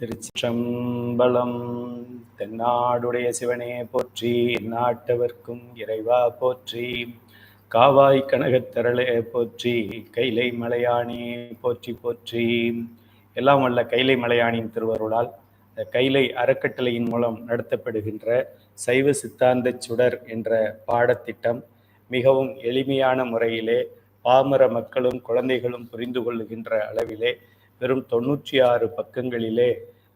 திருச்சிற்றம்பலம். தென்னாடுடைய சிவனே போற்றி நாட்டவர்க்கும் இறைவா போற்றி. காவாய் கனகத்திரளே போற்றி கைலை மலையானே போற்றி போற்றி. எல்லாம் வல்ல கைலை மலையானின் திருவருளால் இந்த கைலை அறக்கட்டளையின் மூலம் நடத்தப்படுகின்ற சைவ சித்தாந்த சுடர் என்ற பாடத்திட்டம் மிகவும் எளிமையான முறையிலே பாமர மக்களும் குழந்தைகளும் புரிந்து கொள்ளுகின்ற அளவிலே வெறும் தொண்ணூற்றி ஆறு பக்கங்களிலே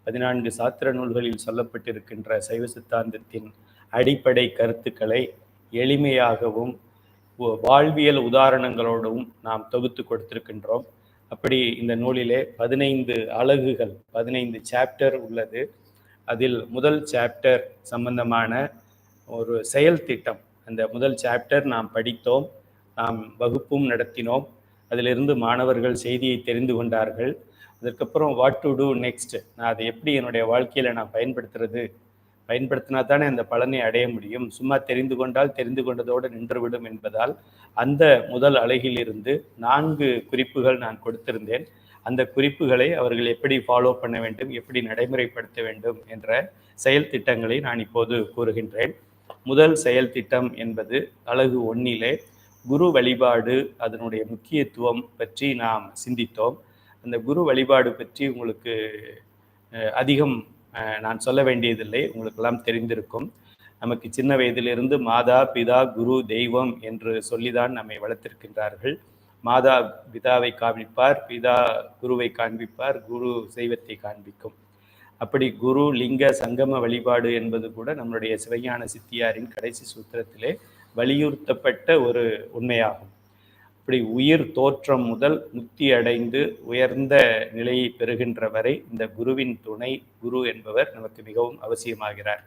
பதினான்கு சாத்திர நூல்களில் சொல்லப்பட்டிருக்கின்ற சைவ சித்தாந்தத்தின் அடிப்படை கருத்துக்களை எளிமையாகவும் வாழ்வியல் உதாரணங்களோடும் நாம் தொகுத்து கொடுத்திருக்கின்றோம். அப்படி இந்த நூலிலே பதினைந்து அலகுகள் பதினைந்து சாப்டர் உள்ளது. அதில் முதல் சாப்டர் சம்பந்தமான ஒரு செயல் திட்டம். அந்த முதல் சாப்டர் நாம் படித்தோம் நாம் வகுப்பும் நடத்தினோம். அதிலிருந்து மாணவர்கள் செய்தியை தெரிந்து கொண்டார்கள். அதுக்கப்புறம் வாட் டு டூ நெக்ஸ்ட் நான் அதை எப்படி என்னுடைய வாழ்க்கையில் நான் பயன்படுத்துறது? பயன்படுத்தினா தானே அந்த பலனை அடைய முடியும். சும்மா தெரிந்து கொண்டால் தெரிந்து கொண்டதோடு நின்றுவிடும் என்பதால் அந்த முதல் அழகிலிருந்து நான்கு குறிப்புகள் நான் கொடுத்திருந்தேன். அந்த குறிப்புகளை அவர்கள் எப்படி ஃபாலோ பண்ண வேண்டும்? எப்படி நடைமுறைப்படுத்த வேண்டும்? என்ற செயல் திட்டங்களை நான் இப்போது கூறுகின்றேன். முதல் செயல் திட்டம் என்பது அழகு ஒன்னிலே குரு வழிபாடு அதனுடைய முக்கியத்துவம் பற்றி நாம் சிந்தித்தோம். அந்த குரு வழிபாடு பற்றி உங்களுக்கு அதிகம் நான் சொல்ல வேண்டியதில்லை. உங்களுக்கெல்லாம் தெரிந்திருக்கும். நமக்கு சின்ன வயதிலிருந்து மாதா பிதா குரு தெய்வம் என்று சொல்லிதான் நம்மை வளர்த்திருக்கின்றார்கள். மாதா பிதாவை காண்பிப்பார் பிதா குருவை காண்பிப்பார் குரு சைவத்தை காண்பிக்கும். அப்படி குரு லிங்க சங்கம வழிபாடு என்பது கூட நம்மளுடைய சிவஞான சித்தியாரின் கடைசி சூத்திரத்திலே வலியுறுத்தப்பட்ட ஒரு உண்மையாகும். இப்படி உயிர் தோற்றம் முதல் முக்தி அடைந்து உயர்ந்த நிலையை பெறுகின்ற வரை இந்த குருவின் துணை குரு என்பவர் நமக்கு மிகவும் அவசியமாகிறார்.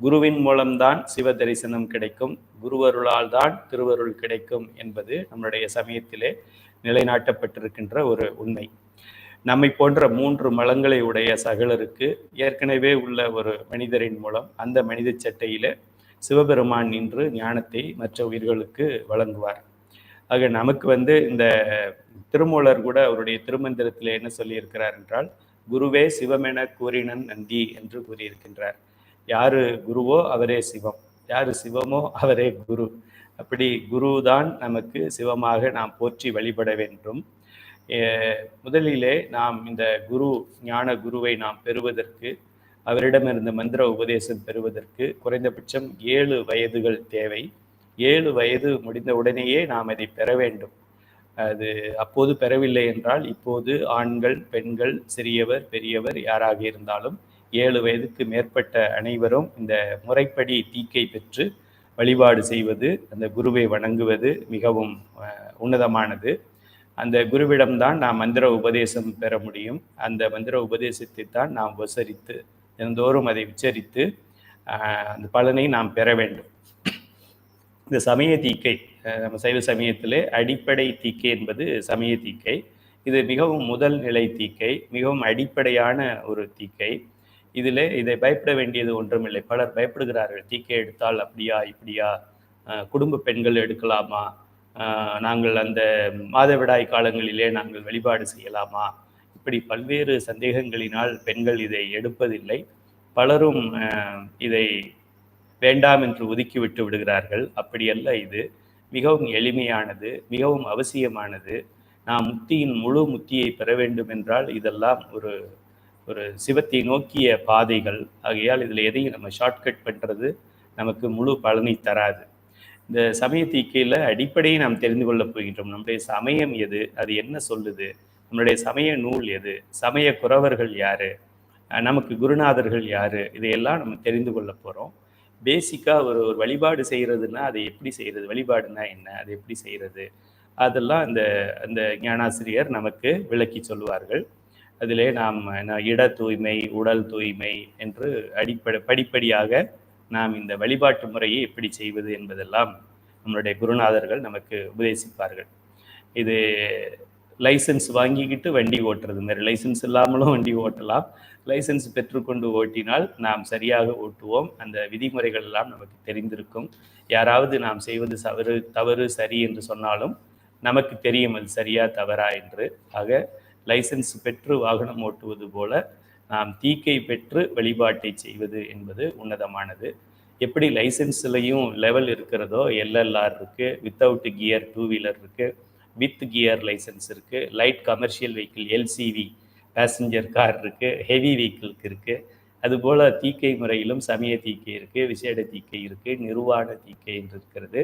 குருவின் மூலம்தான் சிவ தரிசனம் கிடைக்கும் குருவருளால் தான் திருவருள் கிடைக்கும் என்பது நம்முடைய சமயத்திலே நிலைநாட்டப்பட்டிருக்கின்ற ஒரு உண்மை. நம்மை போன்ற மூன்று மலங்களை உடைய சகலருக்கு ஏற்கனவே உள்ள ஒரு மனிதரின் மூலம் அந்த மனித சட்டையில சிவபெருமான் நின்று ஞானத்தை மற்ற உயிர்களுக்கு வழங்குவார். ஆக நமக்கு வந்து இந்த திருமூலர் கூட அவருடைய திருமந்திரத்தில் என்ன சொல்லியிருக்கிறார் என்றால் குருவே சிவமென கூறினன் நந்தி என்று கூறியிருக்கின்றார். யாரு குருவோ அவரே சிவம். யாரு சிவமோ அவரே குரு. அப்படி குரு தான் நமக்கு சிவமாக நாம் போற்றி வழிபட வேண்டும். முதலிலே நாம் இந்த குரு ஞான குருவை நாம் பெறுவதற்கு அவரிடமிருந்து மந்திர உபதேசம் பெறுவதற்கு குறைந்தபட்சம் ஏழு வயதுகள் தேவை. ஏழு வயது முடிந்த உடனேயே நாம் அதை பெற வேண்டும். அது அப்போது பெறவில்லை என்றால் இப்போது ஆண்கள் பெண்கள் சிறியவர் பெரியவர் யாராக இருந்தாலும் ஏழு வயதுக்கு மேற்பட்ட அனைவரும் இந்த முறைப்படி தீக்கை பெற்று வழிபாடு செய்வது அந்த குருவை வணங்குவது மிகவும் உன்னதமானது. அந்த குருவிடம்தான் நாம் மந்திர உபதேசம் பெற முடியும். அந்த மந்திர உபதேசத்தை தான் நாம் உபசரித்து தினந்தோறும் அதை உச்சரித்து அந்த பலனை நாம் பெற வேண்டும். இந்த சமய தீக்கை நம்ம சைவ சமயத்திலே அடிப்படை தீக்கை என்பது சமய தீக்கை. இது மிகவும் முதல் நிலை தீக்கை மிகவும் அடிப்படையான ஒரு தீக்கை. இதில் இதை பயப்பட வேண்டியது ஒன்றுமில்லை. பலர் பயப்படுகிறார்கள் தீக்கை எடுத்தால் அப்படியா இப்படியா? குடும்ப பெண்கள் எடுக்கலாமா? நாங்கள் அந்த மாதவிடாய் காலங்களிலே நாங்கள் வழிபாடு செய்யலாமா? இப்படி பல்வேறு சந்தேகங்களினால் பெண்கள் இதை எடுப்பதில்லை. பலரும் இதை வேண்டாம் என்று ஒதுக்கி விட்டு விடுகிறார்கள். அப்படியல்ல இது. மிகவும் எளிமையானது மிகவும் அவசியமானது. நாம் முக்தியின் முழு முக்தியை பெற வேண்டும் என்றால் இதெல்லாம் ஒரு ஒரு சிவத்தை நோக்கிய பாதைகள். ஆகையால் இதில் எதையும் நம்ம ஷார்ட்கட் பண்ணுறது நமக்கு முழு பலனை தராது. இந்த சமய தீக்கையில் அடிப்படையை நாம் தெரிந்து கொள்ளப் போகின்றோம். நம்முடைய சமயம் எது? அது என்ன சொல்லுது? நம்மளுடைய சமய நூல் எது? சமய குறவர்கள் யாரு? நமக்கு குருநாதர்கள் யாரு? இதையெல்லாம் நம்ம தெரிந்து கொள்ள போகிறோம் பேசிக்காக ஒரு ஒரு வழிபாடு செய்கிறதுனா அதை எப்படி செய்கிறது வழிபாடுனா என்ன? அதை எப்படி செய்கிறது அதெல்லாம் அந்த அந்த ஞானாசிரியர் நமக்கு விளக்கி சொல்லுவார்கள். அதிலே நாம் இட தூய்மை உடல் தூய்மை என்று அடிப்படை படிப்படியாக நாம் இந்த வழிபாட்டு முறையை எப்படி செய்வது என்பதெல்லாம் நம்மளுடைய குருநாதர்கள் நமக்கு உபதேசிப்பார்கள். இது லைசன்ஸ் வாங்கிக்கிட்டு வண்டி ஓட்டுறது. மாதிரி லைசன்ஸ் இல்லாமலும் வண்டி ஓட்டலாம். லைசன்ஸ் பெற்றுக்கொண்டு ஓட்டினால் நாம் சரியாக ஓட்டுவோம். அந்த விதிமுறைகள் எல்லாம் நமக்கு தெரிந்திருக்கும். யாராவது நாம் செய்வது தவறு தவறு சரி என்று சொன்னாலும் நமக்கு தெரியும் அது சரியா தவறா என்று. ஆக லைசன்ஸ் பெற்று வாகனம் ஓட்டுவது போல நாம் தீக்கை பெற்று வழிபாட்டை செய்வது என்பது உன்னதமானது. எப்படி லைசன்ஸ்லையும் லெவல் இருக்கிறதோ எல்எல்ஆர் இருக்குது வித்தவுட் கியர் டூ வீலர் இருக்குது வித் கியர் லைசன்ஸ் இருக்குது light commercial vehicle LCV passenger car இருக்குது ஹெவி வெஹிக்கிளுக்கு இருக்குது அதுபோல் தீக்கை முறையிலும் சமய தீக்கை இருக்குது விசேட தீக்கை இருக்குது நிர்வாண தீக்கை என்று இருக்கிறது.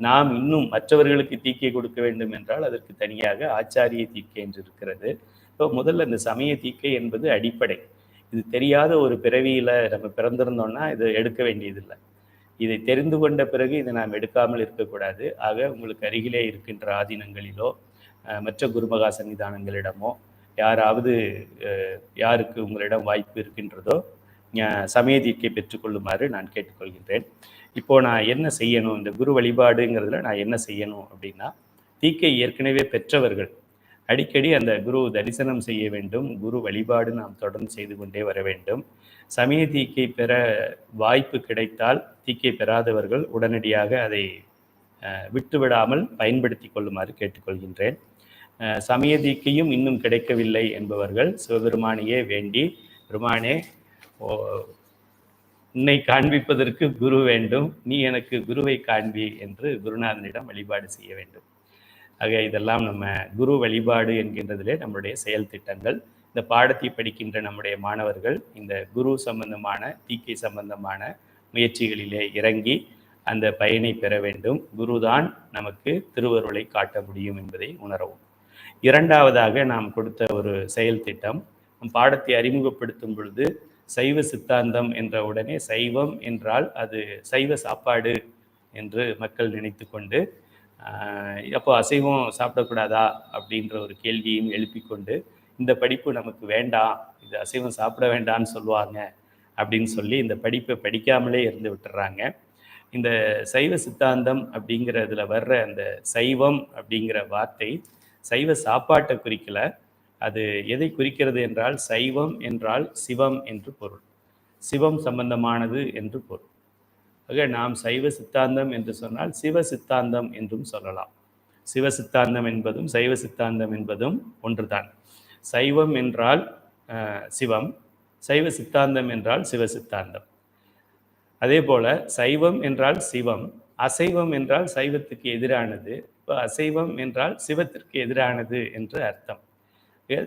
நாம் இன்னும் மற்றவர்களுக்கு தீக்கை கொடுக்க வேண்டும் என்றால் அதற்கு தனியாக ஆச்சாரிய தீக்கை என்று இருக்கிறது. இப்போ முதல்ல இந்த சமய தீக்கை என்பது அடிப்படை. இது தெரியாத ஒரு பிறவியில் நம்ம பிறந்திருந்தோம்னா இது எடுக்க வேண்டியதில்லை. இதை தெரிந்து கொண்ட பிறகு இதை நாம் எடுக்காமல் இருக்கக்கூடாது. ஆக உங்களுக்கு அருகிலே இருக்கின்ற ஆதீனங்களிலோ மற்ற குருமகா சன்னிதானங்களிடமோ யாராவது யாருக்கு உங்களிடம் வாய்ப்பு இருக்கின்றதோ சமய தீர்க்கை பெற்றுக்கொள்ளுமாறு நான் கேட்டுக்கொள்கின்றேன். இப்போ நான் என்ன செய்யணும்? இந்த குரு வழிபாடுங்கிறதுல நான் என்ன செய்யணும் அப்படின்னா தீக்கை ஏற்கனவே பெற்றவர்கள் அடிக்கடி அந்த குரு தரிசனம் செய்ய வேண்டும் குரு வழிபாடு நாம் தொடர்ந்து செய்து கொண்டே வர வேண்டும். சமய தீக்கை பெற வாய்ப்பு கிடைத்தால் தீக்கை பெறாதவர்கள் உடனடியாக அதை விட்டுவிடாமல் பயன்படுத்தி கொள்ளுமாறு கேட்டுக்கொள்கின்றேன். சமய தீக்கையும் இன்னும் கிடைக்கவில்லை என்பவர்கள் சிவபெருமானையே வேண்டி பெருமானே உன்னை காண்பிப்பதற்கு குரு வேண்டும். நீ எனக்கு குருவை காண்பி என்று குருநாதனிடம் வழிபாடு செய்ய வேண்டும். ஆக இதெல்லாம் நம்ம குரு வழிபாடு என்கின்றதிலே நம்முடைய செயல் திட்டங்கள். இந்த பாடத்தை படிக்கின்ற நம்முடைய மாணவர்கள் இந்த குரு சம்பந்தமான தீக்கை சம்பந்தமான முயற்சிகளிலே இறங்கி அந்த பயனை பெற வேண்டும். குருதான் நமக்கு திருவருளை காட்ட முடியும் என்பதை உணரவும். இரண்டாவதாக நாம் கொடுத்த ஒரு செயல் திட்டம் பாடத்தை அறிமுகப்படுத்தும் பொழுது சைவ சித்தாந்தம் என்ற உடனே சைவம் என்றால் அது சைவ சாப்பாடு என்று மக்கள் நினைத்து கொண்டு அப்போ அசைவம் சாப்பிடக்கூடாதா அப்படின்ற ஒரு கேள்வியும் எழுப்பிக்கொண்டு இந்த படிப்பு நமக்கு வேண்டாம் இது அசைவம் சாப்பிட வேண்டாம்னு சொல்லுவாங்க அப்படின்னு சொல்லி இந்த படிப்பை படிக்காமலே இருந்து விட்டுறாங்க. இந்த சைவ சித்தாந்தம் அப்படிங்கிறதுல வர்ற அந்த சைவம் அப்படிங்கிற வார்த்தை சைவ சாப்பாட்டை குறிக்கல. அது எதை குறிக்கிறது என்றால் சைவம் என்றால் சிவம் என்று பொருள். சிவம் சம்பந்தமானது என்று பொருள். ஆக நாம் சைவ சித்தாந்தம் என்று சொன்னால் சிவ சித்தாந்தம் என்றும் சொல்லலாம். சிவ சித்தாந்தம் என்பதும் சைவ சித்தாந்தம் என்பதும் ஒன்றுதான். சைவம் என்றால் சிவம். சைவ சித்தாந்தம் என்றால் சிவ சித்தாந்தம். அதே போல சைவம் என்றால் சிவம் அசைவம் என்றால் சைவத்துக்கு எதிரானது இப்போ அசைவம் என்றால் சிவத்திற்கு எதிரானது என்று அர்த்தம்.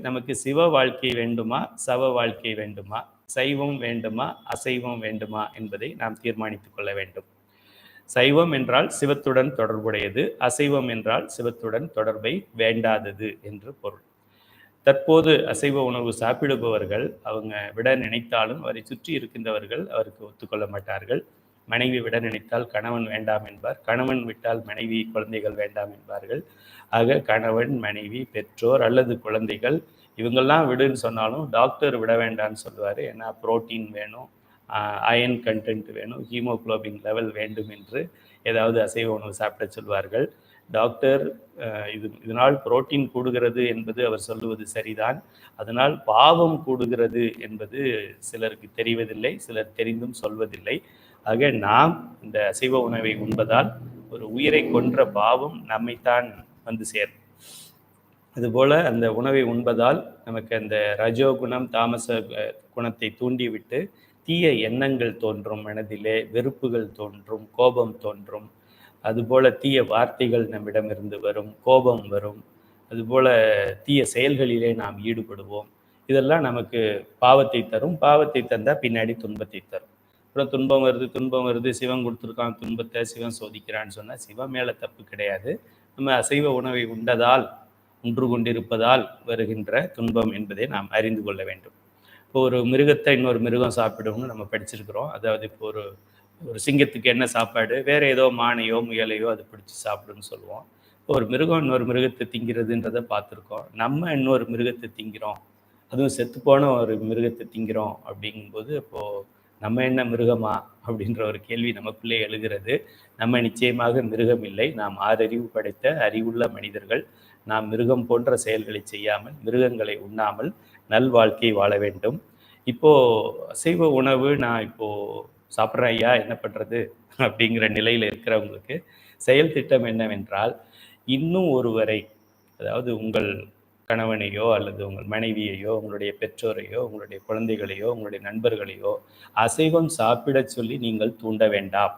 நமக்கு சிவ வாழ்க்கை வேண்டுமா சவ வாழ்க்கை வேண்டுமா சைவம் வேண்டுமா அசைவம் வேண்டுமா என்பதை நாம் தீர்மானித்துக் கொள்ள வேண்டும். சைவம் என்றால் சிவத்துடன் தொடர்புடையது அசைவம் என்றால் சிவத்துடன் தொடர்பை வேண்டாதது என்று பொருள். தற்போது அசைவ உணவு சாப்பிடுபவர்கள் அவங்க விட நினைத்தாலும் அவரை சுற்றி இருக்கின்றவர்கள் அவருக்கு ஒத்துக்கொள்ள மாட்டார்கள். மனைவி விட நினைத்தால் கணவன் வேண்டாம் என்பார். கணவன் விட்டால் மனைவி குழந்தைகள் வேண்டாம் என்பார்கள். ஆக கணவன் மனைவி பெற்றோர் அல்லது குழந்தைகள் இவங்கெல்லாம் விடுன்னு சொன்னாலும் டாக்டர் விட வேண்டாம்னு சொல்லுவார். ஏன்னா புரோட்டீன் வேணும் அயன் கண்டென்ட் வேணும் ஹீமோக்ளோபின் லெவல் வேண்டும் என்று ஏதாவது அசைவ உணவு சாப்பிட சொல்வார்கள். டாக்டர் இது இதனால் புரோட்டீன் கூடுகிறது என்பது அவர் சொல்லுவது சரிதான். அதனால் பாவம் கூடுகிறது என்பது சிலருக்கு தெரிவதில்லை சிலர் தெரிந்தும் சொல்வதில்லை. ஆக நாம் இந்த அசைவ உணவை உண்பதால் ஒரு உயிரை கொன்ற பாவம் நம்மைத்தான் வந்து சேரும். அதுபோல அந்த உணவை உண்பதால் நமக்கு அந்த ரஜோகுணம் தாமச குணத்தை தூண்டிவிட்டு தீய எண்ணங்கள் தோன்றும் மனதிலே வெறுப்புகள் தோன்றும் கோபம் தோன்றும். அதுபோல தீய வார்த்தைகள் நம்மிடமிருந்து வரும் கோபம் வரும். அதுபோல தீய செயல்களிலே நாம் ஈடுபடுவோம். இதெல்லாம் நமக்கு பாவத்தை தரும். பாவத்தை தந்தால் பின்னாடி துன்பத்தை தரும். அப்புறம் துன்பம் வருது துன்பம் வருது. சிவன் கொடுத்துருக்கான் துன்பத்தை சிவன் சோதிக்கிறான்னு சொன்னால் சிவன் மேலே தப்பு கிடையாது. நம்ம அசைவ உணவை உண்டதால் உன்று கொண்டிருப்பதால் வருகின்ற துன்பம் என்பதை நாம் அறிந்து கொள்ள வேண்டும். இப்போ ஒரு மிருகத்தை இன்னொரு மிருகம் சாப்பிடும்னு நம்ம படிச்சிருக்கிறோம். அதாவது இப்போ ஒரு ஒரு சிங்கத்துக்கு என்ன சாப்பாடு வேற ஏதோ மானையோ முயலையோ அது பிடிச்சி சாப்பிடுன்னு சொல்லுவோம். ஒரு மிருகம் இன்னொரு மிருகத்தை திங்கிறதுன்றதை பார்த்துருக்கோம். நம்ம இன்னொரு மிருகத்தை திங்கிறோம். அதுவும் செத்து போன ஒரு மிருகத்தை திங்கிறோம் அப்படிங்கும்போது இப்போது நம்ம என்ன மிருகமா அப்படின்ற ஒரு கேள்வி நமக்குள்ளே எழுகிறது. நம்ம நிச்சயமாக மிருகம் இல்லை. நாம் ஆறறிவு படைத்த அறிவுள்ள மனிதர்கள். நாம் மிருகம் போன்ற செயல்களை செய்யாமல் மிருகங்களை உண்ணாமல் நல் வாழ்க்கை வாழ வேண்டும். இப்போ அசைவ உணவு நான் இப்போது சாப்பிட்றேன் ஐயா என்ன பண்ணுறது அப்படிங்கிற நிலையில் இருக்கிறவங்களுக்கு செயல் திட்டம் என்னவென்றால் இன்னும் ஒருவரை அதாவது உங்கள் கணவனையோ அல்லது உங்கள் மனைவியையோ உங்களுடைய பெற்றோரையோ உங்களுடைய குழந்தைகளையோ உங்களுடைய நண்பர்களையோ அசைவம் சாப்பிடச் சொல்லி நீங்கள் தூண்ட வேண்டாம்.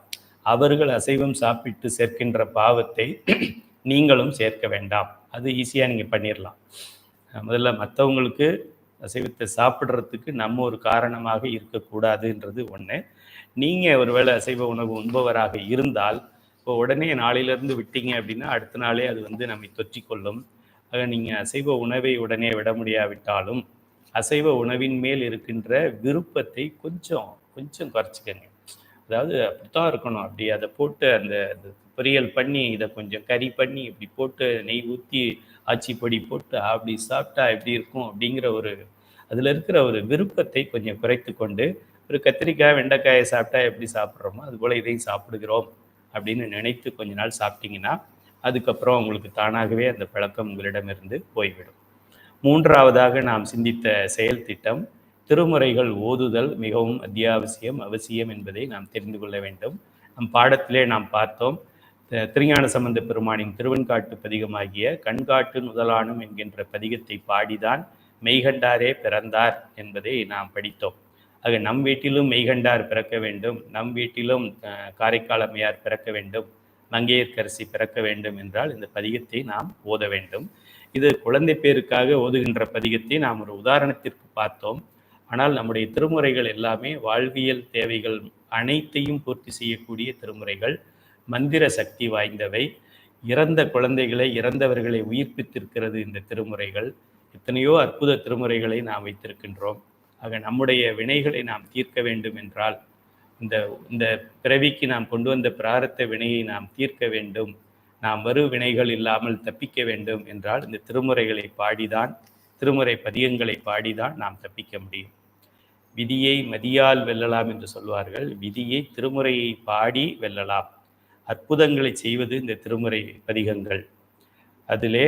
அவர்கள் அசைவம் சாப்பிட்டு சேர்க்கின்ற பாவத்தை நீங்களும் சேர்க்க வேண்டாம். அது ஈஸியாக நீங்கள் பண்ணிடலாம் முதல்ல மற்றவங்களுக்கு அசைவத்தை சாப்பிட்றதுக்கு நம்ம ஒரு காரணமாக இருக்கக்கூடாதுன்றது ஒன்று நீங்கள் ஒருவேளை அசைவ உணவு உண்பவராக இருந்தால் இப்போ உடனே நாளிலிருந்து விட்டீங்க அப்படின்னா அடுத்த நாளே அது வந்து நம்மை தொற்றிக்கொள்ளும். ஆக நீங்கள் அசைவ உணவை உடனே விட முடியாவிட்டாலும் அசைவ உணவின் மேல் இருக்கின்ற விருப்பத்தை கொஞ்சம் கொஞ்சம் குறைச்சிக்கங்க. அதாவது அப்படித்தான் இருக்கணும். அப்படி அதை போட்டு அந்த பொரியல் பண்ணி இதை கொஞ்சம் கறி பண்ணி இப்படி போட்டு நெய் ஊற்றி ஆச்சி பொடி போட்டு அப்படி சாப்பிட்டா எப்படி இருக்கும் அப்படிங்கிற ஒரு அதில் இருக்கிற ஒரு விருப்பத்தை கொஞ்சம் குறைத்து கொண்டு ஒரு கத்திரிக்காய் வெண்டைக்காயை சாப்பிட்டா எப்படி சாப்பிட்றோமோ அதுபோல் இதையும் சாப்பிடுகிறோம் அப்படின்னு நினைத்து கொஞ்ச நாள் சாப்பிட்டீங்கன்னா அதுக்கப்புறம் உங்களுக்கு தானாகவே அந்த பழக்கம் உங்களிடமிருந்து போய்விடும். மூன்றாவதாக நாம் சிந்தித்த செயல் திட்டம் திருமுறைகள் ஓதுதல் மிகவும் அத்தியாவசியம் அவசியம் என்பதை நாம் தெரிந்து கொள்ள வேண்டும். நம் பாடத்திலே நாம் பார்த்தோம் திருஞான சம்பந்த பெருமானின் திருவெண்காட்டு பதிகமாகிய கண்காட்டு முதலானும் என்கின்ற பதிகத்தை பாடிதான் மெய்கண்டாரே பிறந்தார் என்பதை நாம் படித்தோம். ஆக நம் வீட்டிலும் மெய்கண்டார் பிறக்க வேண்டும் நம் வீட்டிலும் காரைக்கால் அம்மையார் பிறக்க வேண்டும் மங்கையர்க்கரசி பிறக்க வேண்டும் என்றால் இந்த பதிகத்தை நாம் ஓத வேண்டும். இது குழந்தை பேருக்காக ஓதுகின்ற பதிகத்தை நாம் ஒரு உதாரணத்திற்கு பார்த்தோம். ஆனால் நம்முடைய திருமுறைகள் எல்லாமே வாழ்வியல் தேவைகள் அனைத்தையும் பூர்த்தி செய்யக்கூடிய திருமுறைகள். மந்திர சக்தி வாய்ந்தவை. இறந்த குழந்தைகளை இறந்தவர்களை உயிர்ப்பித்திருக்கிறது இந்த திருமுறைகள். எத்தனையோ அற்புத திருமுறைகளை நாம் வைத்திருக்கின்றோம். ஆக நம்முடைய வினைகளை நாம் தீர்க்க வேண்டும் என்றால் இந்த இந்த பிறவிக்கு நாம் கொண்டு வந்த பிராரத்த வினையை நாம் தீர்க்க வேண்டும். நாம் வரு வினைகள் இல்லாமல் தப்பிக்க வேண்டும் என்றால் இந்த திருமுறைகளை பாடிதான் திருமுறை பதியங்களை பாடிதான் நாம் தப்பிக்க முடியும். விதியை மதியால் வெல்லலாம் என்று சொல்வார்கள். விதியை திருமுறையை பாடி வெல்லலாம். அற்புதங்களை செய்வது இந்த திருமுறை பதிகங்கள். அதிலே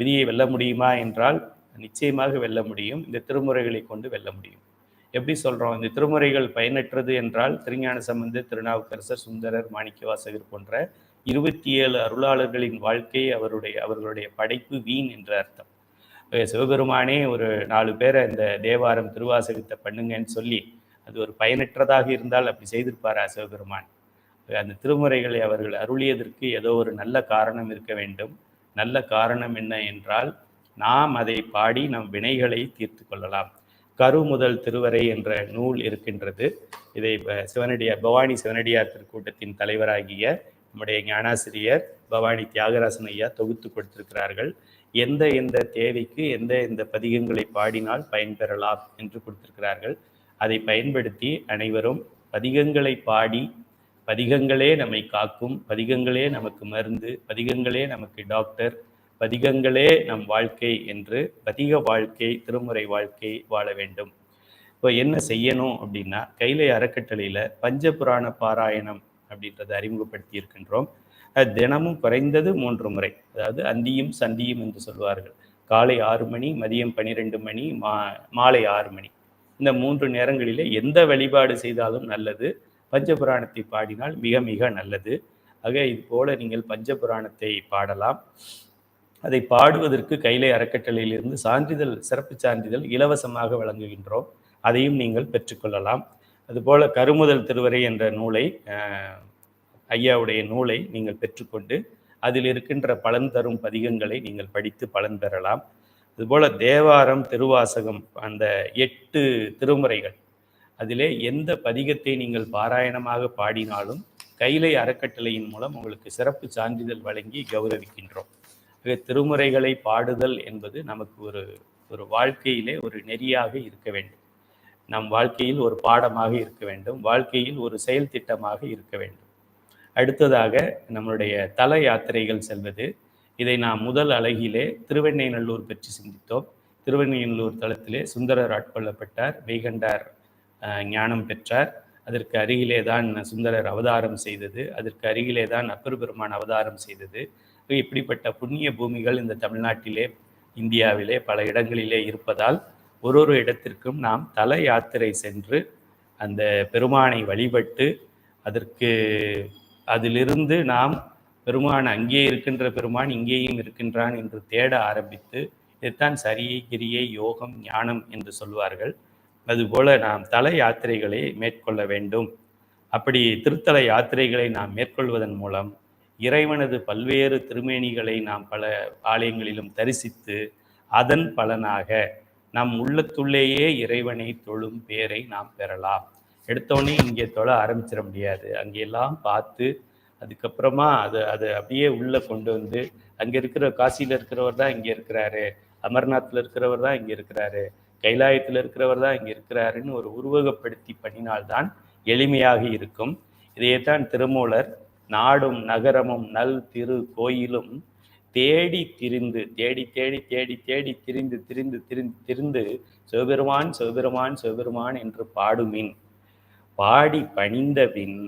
விதியை வெல்ல முடியுமா என்றால் நிச்சயமாக வெல்ல முடியும். இந்த திருமுறைகளை கொண்டு வெல்ல முடியும். எப்படி சொல்கிறோம் இந்த திருமுறைகள் பயனற்றது என்றால் திருஞான சம்பந்த திருநாவுக்கரசர் சுந்தரர் மாணிக்கவாசகர் போன்ற இருபத்தி ஏழு அருளாளர்களின் வாழ்க்கை அவருடைய அவர்களுடைய படைப்பு வீண் என்ற அர்த்தம். சிவபெருமானே ஒரு நாலு பேரை இந்த தேவாரம் திருவாசகத்தை பண்ணுங்கன்னு சொல்லி அது ஒரு பயனற்றதாக இருந்தால் அப்படி செய்திருப்பாரா சிவபெருமான்? அந்த திருமுறைகளை அவர்கள் அருளியதற்கு ஏதோ ஒரு நல்ல காரணம் இருக்க வேண்டும். நல்ல காரணம் என்ன என்றால் நாம் அதை பாடி நம் வினைகளை தீர்த்து கொள்ளலாம். கரு முதல் திருவரை என்ற நூல் இருக்கின்றது. இதை சிவனடியார் பவானி சிவனடியார் திருக்கூட்டத்தின் தலைவராகிய நம்முடைய ஞானாசிரியர் பவானி தியாகராசன் ஐயா தொகுத்து கொடுத்திருக்கிறார்கள். எந்த எந்த தேவைக்கு எந்த எந்த பதிகங்களை பாடினால் பயன்பெறலாம் என்று கொடுத்திருக்கிறார்கள். அதை பயன்படுத்தி அனைவரும் பதிகங்களை பாடி பதிகங்களே நம்மை காக்கும் பதிகங்களே நமக்கு மருந்து பதிகங்களே நமக்கு டாக்டர் பதிகங்களே நம் வாழ்க்கை என்று பதிக வாழ்க்கை திருமுறை வாழ்க்கை வாழ வேண்டும். இப்போ என்ன செய்யணும் அப்படின்னா கைலை அறக்கட்டளையில் பஞ்சபுராண பாராயணம் அப்படின்றத அறிமுகப்படுத்தி இருக்கின்றோம் தினமும் குறைந்தது மூன்று முறை. அதாவது அந்தியும் சந்தியும் என்று சொல்வார்கள். காலை ஆறு மணி மதியம் பனிரெண்டு மணி மா மாலை ஆறு மணி. இந்த மூன்று நேரங்களிலே எந்த வழிபாடு செய்தாலும் நல்லது. பஞ்சபுராணத்தை பாடினால் மிக மிக நல்லது. ஆக இது போல நீங்கள் பஞ்சபுராணத்தை பாடலாம். அதை பாடுவதற்கு கைலை அறக்கட்டளையிலிருந்து சான்றிதழ் சிறப்பு சான்றிதழ் இலவசமாக வழங்குகின்றோம். அதையும் நீங்கள் பெற்றுக்கொள்ளலாம் அதுபோல கருமுதல் திருவரை என்ற நூலை ஐயாவுடைய நூலை நீங்கள் பெற்றுக்கொண்டு அதில் இருக்கின்ற பலன் தரும் பதிகங்களை நீங்கள் படித்து பலன் பெறலாம். இதுபோல் தேவாரம் திருவாசகம் அந்த எட்டு திருமுறைகள் அதிலே எந்த பதிகத்தை நீங்கள் பாராயணமாக பாடினாலும் கைலை அறக்கட்டளையின் மூலம் உங்களுக்கு சிறப்பு சான்றிதழ் வழங்கி கௌரவிக்கின்றோம். திருமுறைகளை பாடுதல் என்பது நமக்கு ஒரு ஒரு வாழ்க்கையிலே ஒரு நெறியாக இருக்க வேண்டும். நம் வாழ்க்கையில் ஒரு பாடமாக இருக்க வேண்டும். வாழ்க்கையில் ஒரு செயல் திட்டமாக இருக்க வேண்டும். அடுத்ததாக நம்மளுடைய தல யாத்திரைகள் செல்வது. இதை நாம் முதல் அழகிலே திருவெண்ணைநல்லூர் பற்றி சிந்தித்தோம். திருவெண்ணைநல்லூர் தளத்திலே சுந்தரர் ஆட்கொள்ளப்பட்டார். மெய்கண்டார் ஞானம் பெற்றார். அதற்கு அருகிலே தான் சுந்தரர் அவதாரம் செய்தது. அதற்கு அருகிலே தான் அப்பர் பெருமான் அவதாரம் செய்தது. இப்படிப்பட்ட புண்ணிய பூமிகள் இந்த தமிழ்நாட்டிலே இந்தியாவிலே பல இடங்களிலே இருப்பதால் ஒரு ஒரு இடத்திற்கும் நாம் தல யாத்திரை சென்று அந்த பெருமானை வழிபட்டு அதற்கு அதிலிருந்து நாம் பெருமான் அங்கே இருக்கின்ற பெருமான் இங்கேயும் இருக்கின்றான் என்று தேட ஆரம்பித்து இதுதான் சரியை கிரியை யோகம் ஞானம் என்று சொல்வார்கள். அதுபோல நாம் தல யாத்திரைகளை மேற்கொள்ள வேண்டும். அப்படி திருத்தல யாத்திரைகளை நாம் மேற்கொள்வதன் மூலம் இறைவனது பல்வேறு திருமேனிகளை நாம் பல ஆலயங்களிலும் தரிசித்து அதன் பலனாக நம் உள்ளத்துள்ளேயே இறைவனை தொழும் பேரை நாம் பெறலாம். எடுத்தோடனே இங்கே தொழ ஆரம்பிச்சிட முடியாது. அங்கெல்லாம் பார்த்து அதுக்கப்புறமா அது அது அப்படியே உள்ளே கொண்டு வந்து அங்கே இருக்கிற காசியில் இருக்கிறவர் தான் இங்கே இருக்கிறாரு அமர்நாத்தில் இருக்கிறவர் தான் இங்கே இருக்கிறாரு கைலாயத்தில் இருக்கிறவர் தான் இங்கே இருக்கிறாருன்னு ஒரு உருவகப்படுத்தி பண்ணினால்தான் எளிமையாக இருக்கும். இதையே தான் திருமூலர் நாடும் நகரமும் நல் திரு கோயிலும் தேடி திரிந்து தேடி தேடி தேடி தேடி திரிந்து திரிந்து திரிந்து திரிந்து சிவபெருமான் சிவபெருமான் சிவபெருமான் என்று பாடுமின். பாடி பணிந்தபின்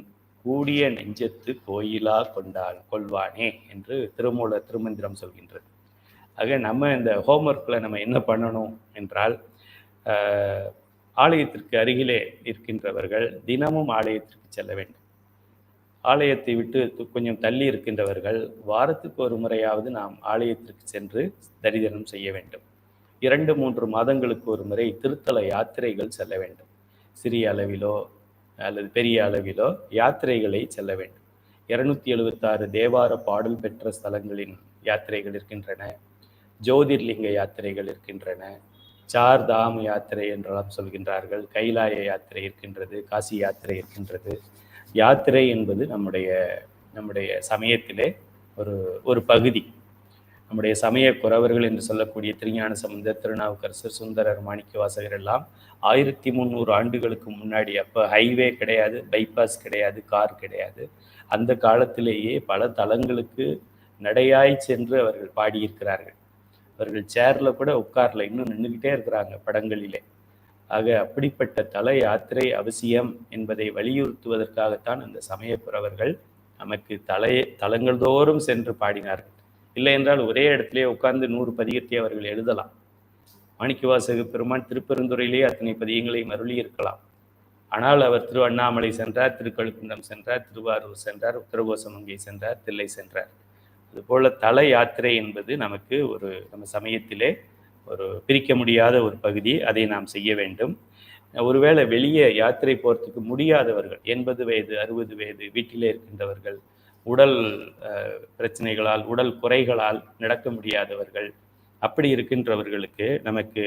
கூடிய நெஞ்சத்து கோயிலா கொண்டால் கொள்வானே என்று திருமூல திருமந்திரம் சொல்கின்றது. ஆக நம்ம இந்த ஹோம்ஒர்க்கில் நம்ம என்ன பண்ணணும் என்றால் ஆலயத்திற்கு அருகிலே இருக்கின்றவர்கள் தினமும் ஆலயத்திற்கு செல்ல வேண்டும். ஆலயத்தை விட்டு கொஞ்சம் தள்ளி இருக்கின்றவர்கள் வாரத்துக்கு ஒரு முறையாவது நாம் ஆலயத்திற்கு சென்று தரிதனம் செய்ய வேண்டும். இரண்டு மூன்று மாதங்களுக்கு ஒரு முறை திருத்தல யாத்திரைகள் செல்ல வேண்டும். சிறிய அளவிலோ அல்லது பெரிய அளவிலோ யாத்திரைகளை செல்ல வேண்டும். இருநூத்தி எழுபத்தாறு தேவார பாடல் பெற்ற ஸ்தலங்களின் யாத்திரைகள் இருக்கின்றன. ஜோதிர்லிங்க யாத்திரைகள் இருக்கின்றன. சார்தாம் யாத்திரை என்றெல்லாம் சொல்கின்றார்கள். கைலாய யாத்திரை இருக்கின்றது காசி யாத்திரை இருக்கின்றது. யாத்திரை என்பது நம்முடைய நம்முடைய சமயத்திலே ஒரு ஒரு பகுதி. நம்முடைய சமய குறவர்கள் என்று சொல்லக்கூடிய திருஞான சம்பந்தர் திருநாவுக்கரசர் சுந்தரர் மாணிக்கவாசகர் எல்லாம் ஆயிரத்தி முந்நூறு ஆண்டுகளுக்கு முன்னாடி அப்போ ஹைவே கிடையாது பைபாஸ் கிடையாது கார் கிடையாது. அந்த காலத்திலேயே பல தலங்களுக்கு நடையாய் சென்று அவர்கள் பாடியிருக்கிறார்கள். அவர்கள் சேரில் கூட உட்கார்ல இன்னும் நின்றுக்கிட்டே இருக்கிறாங்க படங்களிலே. ஆக அப்படிப்பட்ட தல யாத்திரை அவசியம் என்பதை வலியுறுத்துவதற்காகத்தான் அந்த சமயப்புறவர்கள் நமக்கு தலை தலங்கள் தோறும் சென்று பாடினார்கள். இல்லை என்றால் ஒரே இடத்திலே உட்கார்ந்து நூறு பதிகத்தை அவர்கள் எழுதலாம். மாணிக்கவாசக பெருமான் திருப்பெருந்துறையிலே அத்தனை பதியங்களையும் அருளி இருக்கலாம் ஆனால் அவர் திரு அண்ணாமலை சென்றார் திருக்கழுக்குன்றம் சென்றார் திருவாரூர் சென்றார் உத்தரகோசமங்கை சென்றார் தில்லை சென்றார். அதுபோல் தல யாத்திரை என்பது நமக்கு ஒரு நம்ம சமயத்திலே ஒரு பிரிக்க முடியாத ஒரு பகுதி. அதை நாம் செய்ய வேண்டும். ஒருவேளை வெளியே யாத்திரை போகிறதுக்கு முடியாதவர்கள் எண்பது வயது அறுபது வயது வீட்டிலே இருக்கின்றவர்கள் உடல் பிரச்சனைகளால் உடல் குறைகளால் நடக்க முடியாதவர்கள் அப்படி இருக்கின்றவர்களுக்கு நமக்கு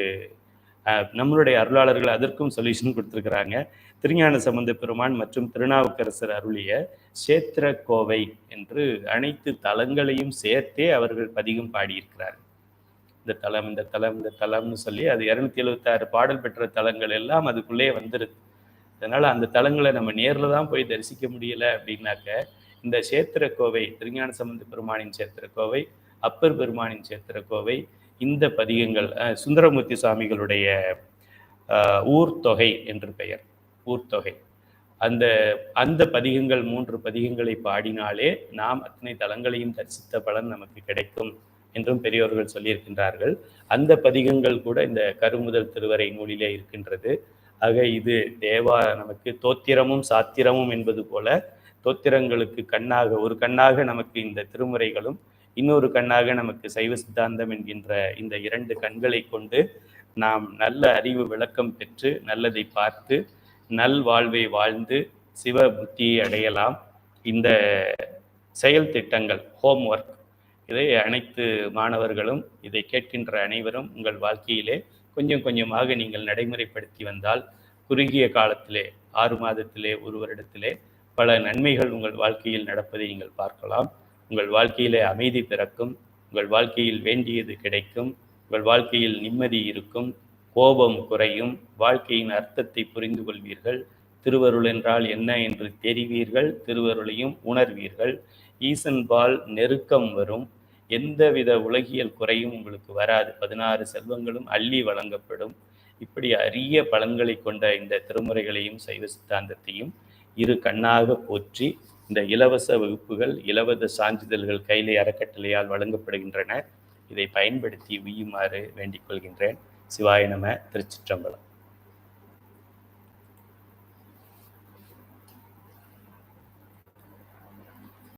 நம்மளுடைய அருளாளர்கள் அதற்கும் சொல்யூஷன் கொடுத்துருக்குறாங்க. திருஞான சம்பந்த பெருமான் மற்றும் திருநாவுக்கரசர் அருளிய சேத்திர கோவை என்று அனைத்து தலங்களையும் சேர்த்தே அவர்கள் பதிகம் பாடியிருக்கிறார். இந்த தலம் இந்த தலம் இந்த தலம்னு சொல்லி அது இரநூத்தி எழுபத்தாறு பாடல் பெற்ற தலங்கள் எல்லாம் அதுக்குள்ளேயே வந்துருது. அதனால அந்த தலங்களை நம்ம நேரில் தான் போய் தரிசிக்க முடியல அப்படின்னாக்க இந்த சேத்திர கோவை திருஞான சம்பந்த பெருமானின் சேத்திர கோவை அப்பர் பெருமானின் சேத்திர கோவை இந்த பதிகங்கள் சுந்தரமூர்த்தி சுவாமிகளுடைய ஊர்தொகை என்று பெயர். ஊர்த்தொகை அந்த அந்த பதிகங்கள் மூன்று பதிகங்களை பாடினாலே நாம் அத்தனை தலங்களையும் தரிசித்த பலன் நமக்கு கிடைக்கும் என்றும் பெரியோர்கள் சொல்லியிருக்கின்றார்கள். அந்த பதிகங்கள் கூட இந்த கருமுதல் திருவரை நூலிலே இருக்கின்றது. ஆக இது தேவா நமக்கு தோத்திரமும் சாத்திரமும் என்பது போல தோத்திரங்களுக்கு கண்ணாக ஒரு கண்ணாக நமக்கு இந்த திருமுறைகளும் இன்னொரு கண்ணாக நமக்கு சைவ சித்தாந்தம் என்கின்ற இந்த இரண்டு கண்களை கொண்டு நாம் நல்ல அறிவு விளக்கம் பெற்று நல்லதை பார்த்து நல் வாழ்வை வாழ்ந்து சிவ புத்தியை அடையலாம். இந்த செயல் திட்டங்கள் ஹோம் ஒர்க் இதை அனைத்து மாணவர்களும் இதை கேட்கின்ற அனைவரும் உங்கள் வாழ்க்கையிலே கொஞ்சம் கொஞ்சமாக நீங்கள் நடைமுறைப்படுத்தி வந்தால் குறுகிய காலத்திலே ஆறு மாதத்திலே ஒரு வருடத்திலே பல நன்மைகள் உங்கள் வாழ்க்கையில் நடப்பதை நீங்கள் பார்க்கலாம். உங்கள் வாழ்க்கையிலே அமைதி பிறக்கும். உங்கள் வாழ்க்கையில் வேண்டியது கிடைக்கும். உங்கள் வாழ்க்கையில் நிம்மதி இருக்கும். கோபம் குறையும். வாழ்க்கையின் அர்த்தத்தை புரிந்து கொள்வீர்கள். திருவருள் என்றால் என்ன என்று தெரிவீர்கள். திருவருளையும் உணர்வீர்கள். ஈசன்பால் நெருக்கம் வரும். எந்தவித உலகியல் குறையும் உங்களுக்கு வராது. பதினாறு செல்வங்களும் அள்ளி வழங்கப்படும். இப்படி அரிய பலன்களை கொண்ட இந்த திருமுறைகளையும் சைவ சித்தாந்தத்தையும் இரு கண்ணாக போற்றி இந்த இலவச வகுப்புகள் இலவச சான்றிதழ்கள் கைலை அறக்கட்டளையால் வழங்கப்படுகின்றன. இதை பயன்படுத்தி உயுமாறு வேண்டிக் கொள்கின்றேன். சிவாய நம திருச்சிற்றம்பலம்.